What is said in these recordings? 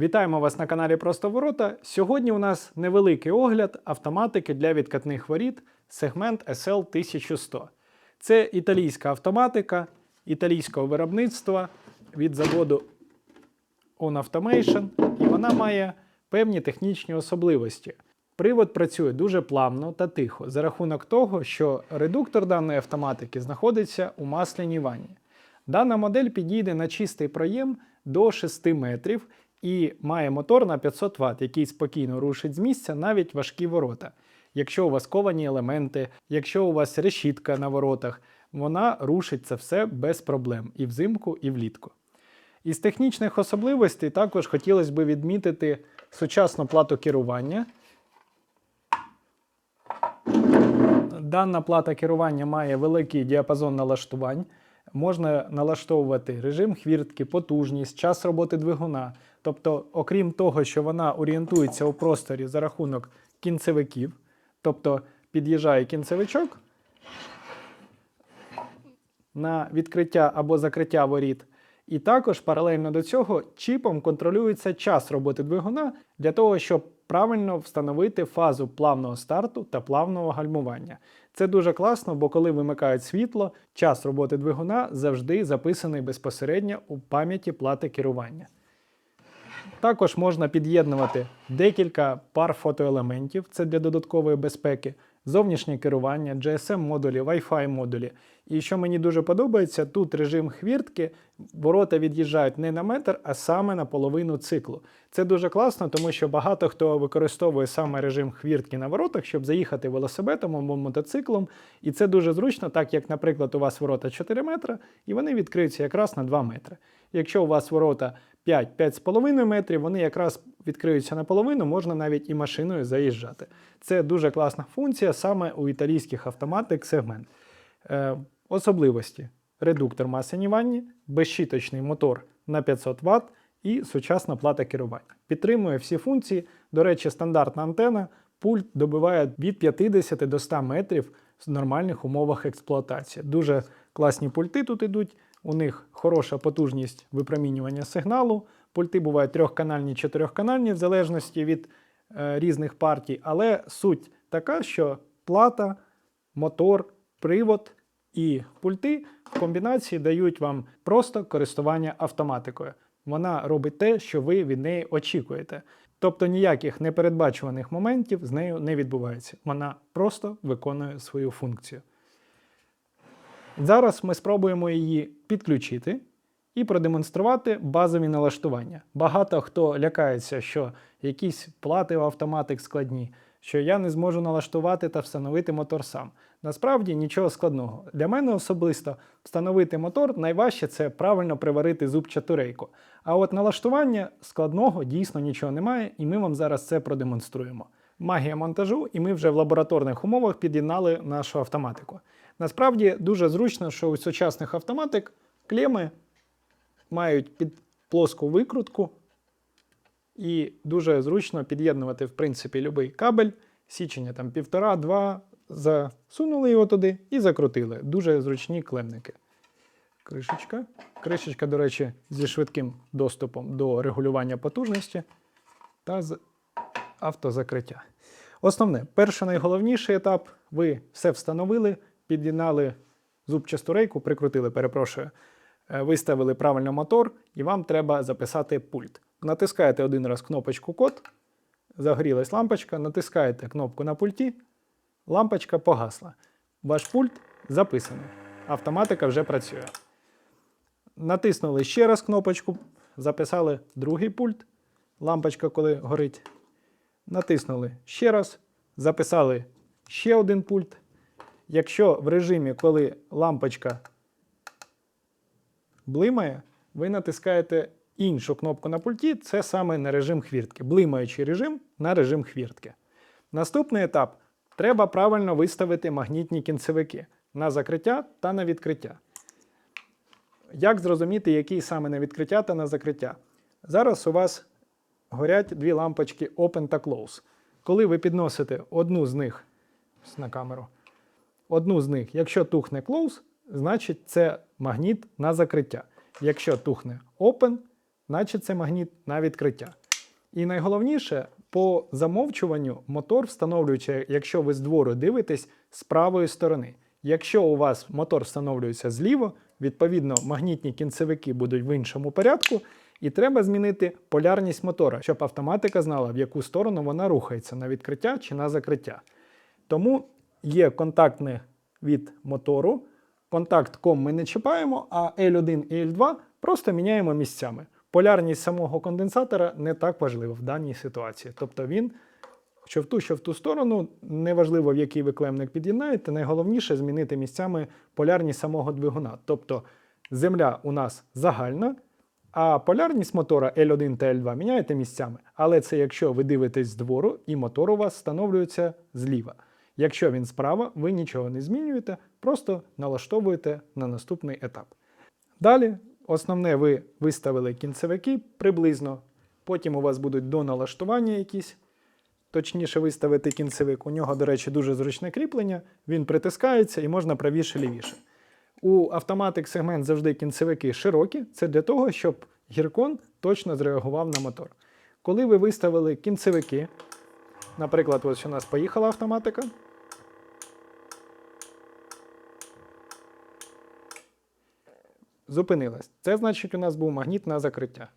Вітаємо вас на каналі Просто Ворота. Сьогодні у нас невеликий огляд автоматики для відкатних воріт сегмент SL 1100. Це італійська автоматика італійського виробництва від заводу On Automation, і вона має певні технічні особливості. Привод працює дуже плавно та тихо за рахунок того, що редуктор даної автоматики знаходиться у масляній ванні. Дана модель підійде на чистий проєм до 6 метрів і має мотор на 500 Вт, який спокійно рушить з місця навіть важкі ворота. Якщо у вас ковані елементи, якщо у вас решітка на воротах, вона рушить це все без проблем і взимку, і влітку. Із технічних особливостей також хотілося б відмітити сучасну плату керування. Дана плата керування має великий діапазон налаштувань. Можна налаштовувати режим хвіртки, потужність, час роботи двигуна. Тобто, окрім того, що вона орієнтується у просторі за рахунок кінцевиків, тобто під'їжджає кінцевичок на відкриття або закриття воріт. І також паралельно до цього чіпом контролюється час роботи двигуна для того, щоб правильно встановити фазу плавного старту та плавного гальмування. Це дуже класно, бо коли вимикають світло, час роботи двигуна завжди записаний безпосередньо у пам'яті плати керування. Також можна під'єднувати декілька пар фотоелементів, це для додаткової безпеки, зовнішнє керування, GSM-модулі, Wi-Fi модулі. І що мені дуже подобається, тут режим хвіртки, ворота від'їжджають не на метр, а саме на половину циклу. Це дуже класно, тому що багато хто використовує саме режим хвіртки на воротах, щоб заїхати велосипедом або мотоциклом. І це дуже зручно, так як, наприклад, у вас ворота 4 метри, і вони відкриються якраз на 2 метри. Якщо у вас ворота 5-5,5 метрів, вони якраз відкриються наполовину, можна навіть і машиною заїжджати. Це дуже класна функція саме у італійських автоматик сегмент. Е, особливості: редуктор масляні ванні, безщіточний мотор на 500 Вт і сучасна плата керування. Підтримує всі функції. До речі, стандартна антена, пульт добиває від 50 до 100 метрів в нормальних умовах експлуатації. Дуже класні пульти тут ідуть. У них хороша потужність випромінювання сигналу. Пульти бувають трьохканальні, чотирьохканальні, в залежності від е, різних партій. Але суть така, що плата, мотор, привод і пульти в комбінації дають вам просто користування автоматикою. Вона робить те, що ви від неї очікуєте. Тобто ніяких непередбачуваних моментів з нею не відбувається. Вона просто виконує свою функцію. Зараз ми спробуємо її підключити і продемонструвати базові налаштування. Багато хто лякається, що якісь плати в автоматик складні, що я не зможу налаштувати та встановити мотор сам. Насправді нічого складного. Для мене особисто встановити мотор найважче це правильно приварити зубчату рейку. А от налаштування складного дійсно нічого немає, і ми вам зараз це продемонструємо. Магія монтажу, і ми вже в лабораторних умовах під'єднали нашу автоматику. Насправді дуже зручно, що у сучасних автоматик клеми мають під плоску викрутку, і дуже зручно під'єднувати, в принципі, будь-який кабель, січення там 1,5-2, засунули його туди і закрутили. Дуже зручні клемники. Кришечка. Кришечка, до речі, зі швидким доступом до регулювання потужності та з автозакриття. Основне, перший найголовніший етап ви все встановили, під'єднали зубчасту рейку, прикрутили, перепрошую, е, виставили правильно мотор, і вам треба записати пульт. Натискаєте один раз кнопочку код, загорілась лампочка, натискаєте кнопку на пульті, лампочка погасла. Ваш пульт записаний. Автоматика вже працює. Натиснули ще раз кнопочку, записали другий пульт, лампочка, коли горить. Натиснули ще раз, записали ще один пульт. Якщо в режимі, коли лампочка блимає, ви натискаєте іншу кнопку на пульті, це саме на режим хвіртки. Блимаючий режим на режим хвіртки. Наступний етап треба правильно виставити магнітні кінцевики на закриття та на відкриття. Як зрозуміти, який саме на відкриття та на закриття? Зараз у вас горять дві лампочки Open та Close. Коли ви підносите одну з них на камеру, одну з них, якщо тухне Close, значить це магніт на закриття. Якщо тухне Open, значить це магніт на відкриття. І найголовніше, по замовчуванню мотор встановлюється, якщо ви з двору дивитесь, з правої сторони. Якщо у вас мотор встановлюється зліво, відповідно магнітні кінцевики будуть в іншому порядку, і треба змінити полярність мотора, щоб автоматика знала, в яку сторону вона рухається на відкриття чи на закриття. Тому є контактне від мотору. Контакт ком ми не чіпаємо, а L1 і L2 просто міняємо місцями. Полярність самого конденсатора не так важлива в даній ситуації. Тобто він, що в ту, що в ту сторону, неважливо в який ви клемник під'єднаєте, найголовніше змінити місцями полярність самого двигуна. Тобто земля у нас загальна, а полярність мотора L1 та L2 міняєте місцями. Але це якщо ви дивитесь з двору і мотор у вас встановлюється зліва. Якщо він справа, ви нічого не змінюєте, просто налаштовуєте на наступний етап. Далі, основне, ви виставили кінцевики приблизно, потім у вас будуть до налаштування якісь. Точніше виставити кінцевик. У нього, до речі, дуже зручне кріплення, він притискається і можна правіше лівіше. У автоматик сегмент завжди кінцевики широкі. Це для того, щоб гіркон точно зреагував на мотор. Коли ви виставили кінцевики, наприклад, ось у нас поїхала автоматика. Зупинилась. Це значить, у нас був магніт на закриття.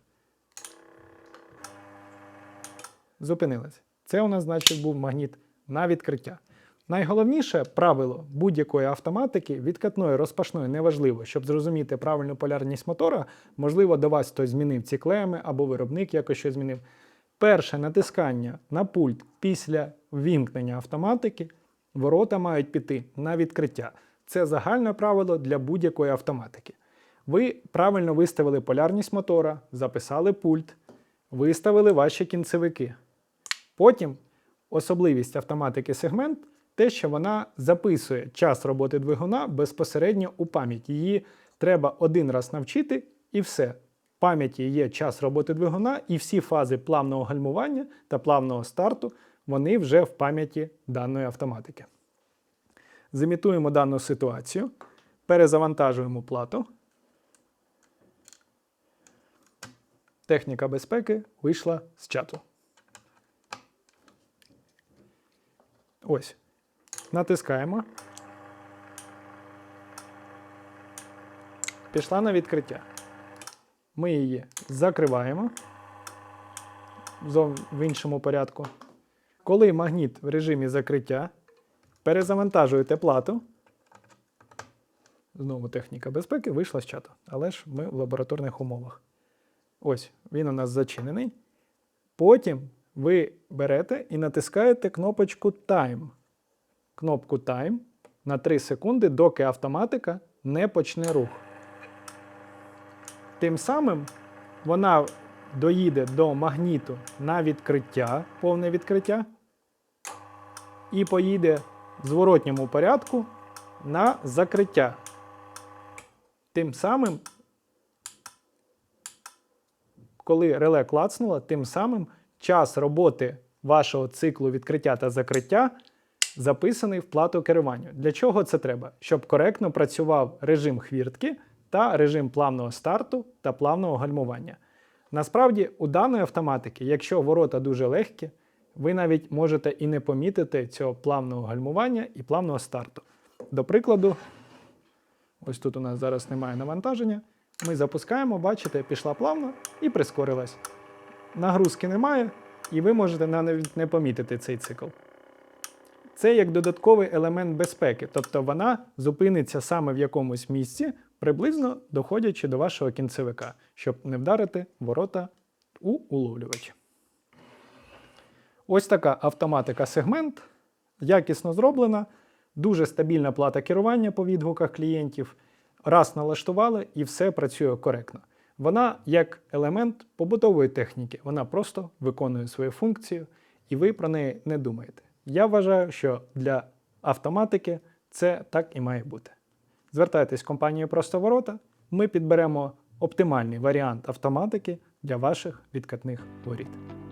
Зупинилась. Це у нас, значить, був магніт на відкриття. Найголовніше правило будь-якої автоматики відкатної розпашної неважливо, щоб зрозуміти правильну полярність мотора, можливо, до вас хтось змінив ці клеми або виробник якось щось змінив. Перше натискання на пульт після ввімкнення автоматики, ворота мають піти на відкриття. Це загальне правило для будь-якої автоматики. Ви правильно виставили полярність мотора, записали пульт, виставили ваші кінцевики. Потім особливість автоматики сегмент те, що вона записує час роботи двигуна безпосередньо у пам'ять. Її треба один раз навчити і все. В пам'яті є час роботи двигуна, і всі фази плавного гальмування та плавного старту вони вже в пам'яті даної автоматики. Зімітуємо дану ситуацію, перезавантажуємо плату. Техніка безпеки вийшла з чату. Ось. Натискаємо. Пішла на відкриття. Ми її закриваємо в іншому порядку. Коли магніт в режимі закриття, перезавантажуєте плату. Знову техніка безпеки вийшла з чату. Але ж ми в лабораторних умовах. Ось, він у нас зачинений. Потім ви берете і натискаєте кнопочку Time. Кнопку Time на 3 секунди, доки автоматика не почне рух. Тим самим вона доїде до магніту на відкриття, повне відкриття, і поїде в зворотньому порядку на закриття. Тим самим коли реле клацнуло, тим самим час роботи вашого циклу відкриття та закриття записаний в плату керування. Для чого це треба? Щоб коректно працював режим хвіртки та режим плавного старту та плавного гальмування. Насправді, у даної автоматики, якщо ворота дуже легкі, ви навіть можете і не помітити цього плавного гальмування і плавного старту. До прикладу, ось тут у нас зараз немає навантаження. Ми запускаємо, бачите, пішла плавно і прискорилась. Нагрузки немає, і ви можете навіть не помітити цей цикл. Це як додатковий елемент безпеки, тобто вона зупиниться саме в якомусь місці, приблизно доходячи до вашого кінцевика, щоб не вдарити ворота у уловлювач. Ось така автоматика сегмент, якісно зроблена, дуже стабільна плата керування по відгуках клієнтів. Раз налаштували і все працює коректно. Вона як елемент побутової техніки, вона просто виконує свою функцію, і ви про неї не думаєте. Я вважаю, що для автоматики це так і має бути. Звертайтесь в компанію Просто Ворота, ми підберемо оптимальний варіант автоматики для ваших відкатних воріт.